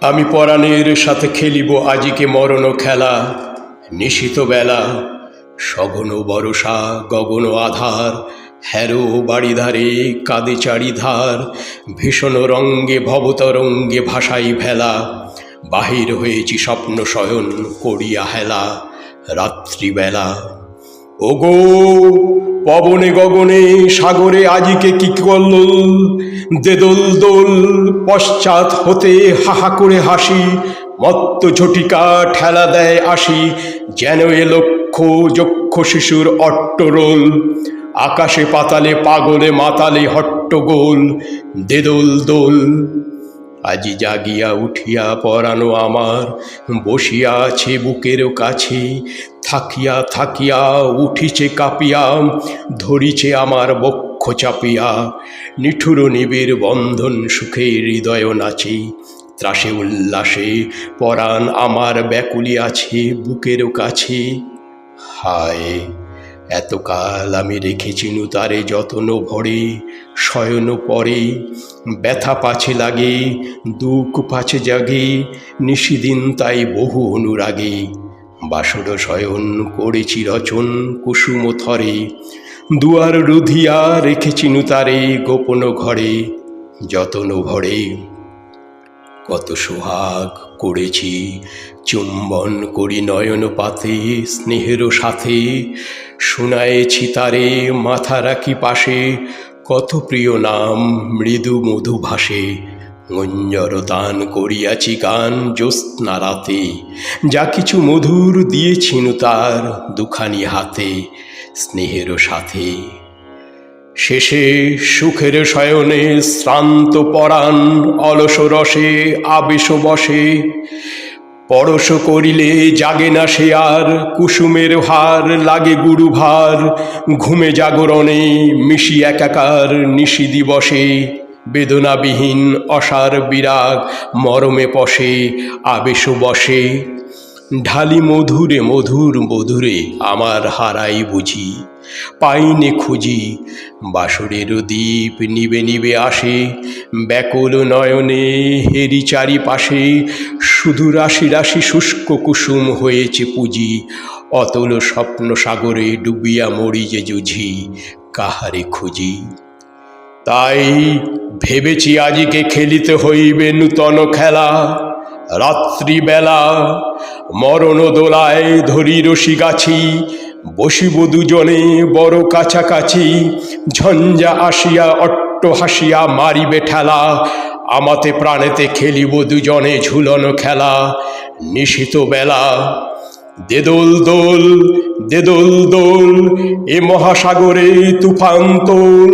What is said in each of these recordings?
আমি পরাণের সাথে খেলিব আজিকে মরণ খেলা, নিশিত বেলা। সগন বরষা, গগন আধার, হ্যারো বাড়িধারে কাঁদে চারিধার, ভীষণ রঙ্গে, ভবতরঙ্গে ভাসাই ভেলা। বাহির হয়েছি স্বপ্ন শয়ন করিয়া হেলা, রাত্রিবেলা। ওগো, পবনে গগনে, সাগরে আজিকে কি কল্লোল দেদোল দোল, পশ্চাৎ হতে হাহা করে হাসি, মত্ত ঝটিকা ঠেলা দেয় আসি, যেন এ লক্ষ যক্ষ শিশুর অট্টরোল। আকাশে পাতালে, পাগলে মাতালে হট্টগোল, দেদোল দোল। আজি জাগিয়া উঠিয়া পরানো আমার, বসিয়া আছে বুকের কাছে, থাকিয়া থাকিয়া উঠিছে কাঁপিয়া, ধরিছে আমার বক্ষ চাপিয়া, নিঠুর নিবিড় বন্ধন সুখে হৃদয় নাচে, ত্রাসে উল্লাসে পরাণ আমার ব্যাকুলি আছে বুকের কাছে। হায়! এতকাল আমি রেখেছি তারে যতন ভরে, শয়ন পরে, ব্যথা পাছে লাগে, দুঃখ পাছে জাগে, নিশিদিন তাই বহু অনুরাগে। বাসর শয়ন করেছি রচন কুসুম থরে, দুয়ার রুধিয়া রেখেছি তারে গোপন ঘরে, যতন ভরে, কত সোহাগ করেছি। চুম্বন করি নয়ন পাতে স্নেহের সাথে। শোনায়েছি তারে মাথা রাখি পাশে, কত প্রিয় নাম মৃদু মধু ভাসে। গঞ্জর দান করিয়াছি গান জ্যোৎস্না রাতে, যা কিছু মধুর দিয়েছিনু তার দুখানি হাতে, স্নেহের সাথে। শেষে সুখের শয়নে শ্রান্ত পরাণ অলস রসে আবেশ বসে। পরশ করিলে জাগে না সে আর, কুসুমের হার লাগে গুরু ভার ঘুমে জাগরণে মিশি একাকার নিশি দিবসে। বেদনাবিহীন অসার বিরাগ মরমে পশে, আবেশ বসে। ঢালি মধুরে মধুর মধুরে আমার হারাই বুঝি। পাইনে খুঁজি বাসরের দ্বীপ নিবে নিবে আসে, ব্যাকুল নয়নে হেরি চারিপাশে, শুধু রাশি রাশি শুষ্ক কুসুম হয়েছে পুঁজি, অতল স্বপ্ন সাগরে ডুবিয়া মরি যে জুঝি কাহারে খুঁজি? তাই ভেবেছি আজকে খেলিতে হইবে নূতন খেলা, রাত্রিবেলা মরণ দোলায় ধরি রশি গাছি বসিব দুজনে বড় কাছাকাছি, ঝঞ্ঝা আসিয়া অট্ট হাসিয়া মারিবে ঠেলা। আমাতে প্রাণেতে খেলিব দুজনে ঝুলন খেলা, নিশিত বেলা। দেদোল দোল দেদোল দোল, এ মহাসাগরে তুফান তোল।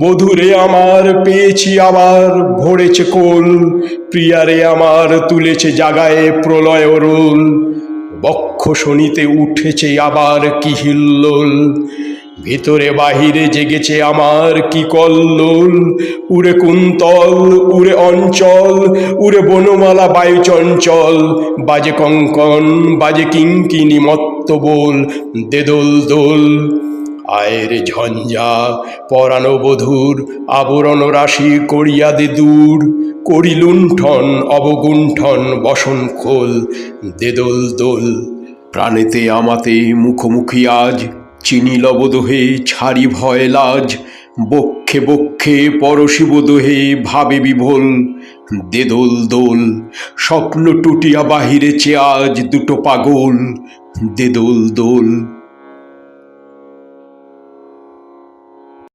বধুরে আমার পেয়েছি আবার ভরেছে কোল, প্রিয়ারে আমার তুলেছে জাগায় প্রলয় রোল। বক্ষ শনিতে উঠেছে আবার কি হিল্লোল। ভিতরে বাহিরে জেগেছে আমার কি কল্লোল। উড়ে কুন্তল, উড়ে অঞ্চল, উড়ে বনমালা বায়ু চঞ্চল। বাজে কঙ্কন, বাজে কিঙ্কিনি মত্ত বল, দেদোল দোল। আয়ের ঝঞ্ঝা পরানো বধুর, আবরণ রাশি করিয়া দে দূর। করি লুণ্ঠন অবগুণ্ঠন বসন খোল দেদোল দোল। প্রাণেতে আমাতে মুখোমুখি আজ চিনি লবদোহে ছাড়ি ভয় লাজ, বক্ষে বক্ষে পরশিব দোহে ভাবে বিভোল, দেদোল দোল। স্বপ্ন টুটিয়া বাহিরেছে আজ দুটো পাগল, দেদোল দোল।